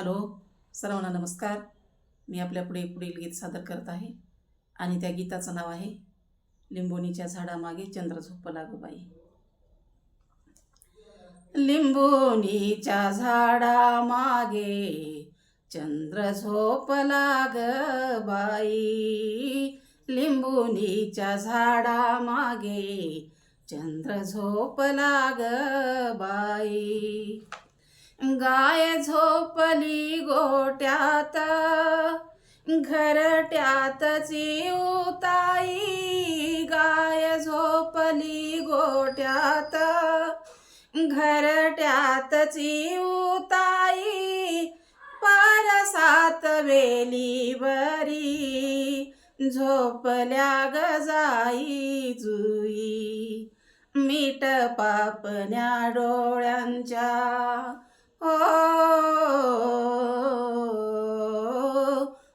Hello सर्वांना नमस्कार. मी आपल्या पुढे पुढील गीत सादर करत आहे आणि त्या गीताचं नाव आहे लिंबोणीच्या झाडामागे चंद्र झोपला ग लिंबोणीच्या झाडामागे चंद्र झोपला ग बाई. लिंबोणीच्या झाडामागे चंद्र झोपला ग बाई. गाय झोपली गोट्यात घरट्यात चिवताई गाय झोपली गोट्यात घरट्यात चिवताई पारसात वेली बरी झोपल्या गजाई जुई. मीठ पापण्या डोळ्यांच्या हो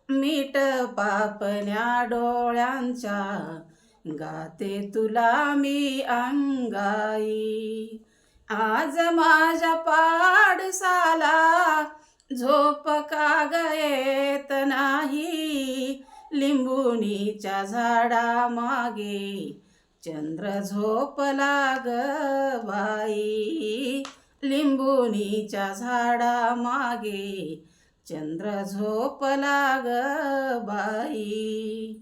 मीठ पापण्या डोळ्यांच्या गाते तुला मी अंगाई. आज माझ्या पाडसाला झोप का गयेत नाही? लिंबुणीच्या झाडा मागे चंद्र झोपला ग बाई लिंबुणीच्या झाडा मागे चंद्र झोपला ग बाई.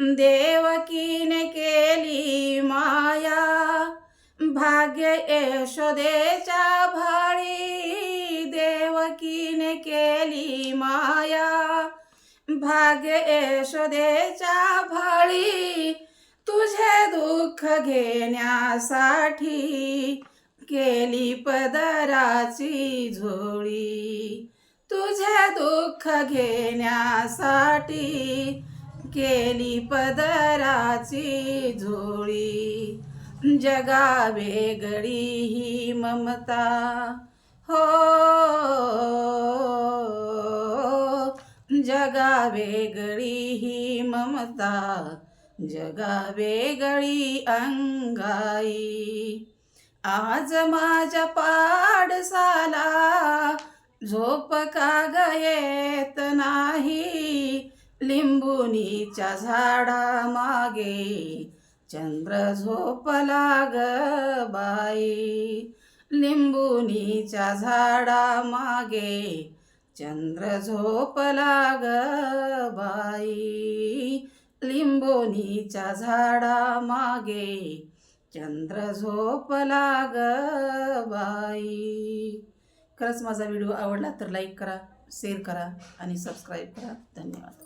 देवकीने केली माया भाग्य यशोदेच्या भाळी. देवकीने केली माया भाग्य यशोदेच्या भाळी. तुझे दुःख घेण्यासाठी केली पदराची झोळी. तुझे दुःख घेण्यासाठी केली पदराची झोळी. जगा वेगळी ही ममता. हो जगा वेगळी ही ममता. जगा वेगळी अंगाई. आज माझ्या पाडसाला झोप का गयेत नाही? लिंबुनीच्या झाडा मागे चंद्र झोपला ग बाई. लिंबुनीच्या झाडा मागे चंद्र झोपला ग बाई. लिंबोनीच्या झाडा मागे चंद्र झोपला ग बाई. खरंच माझा व्हिडिओ आवडला तर लाईक करा शेअर करा आणि सबस्क्राईब करा. धन्यवाद.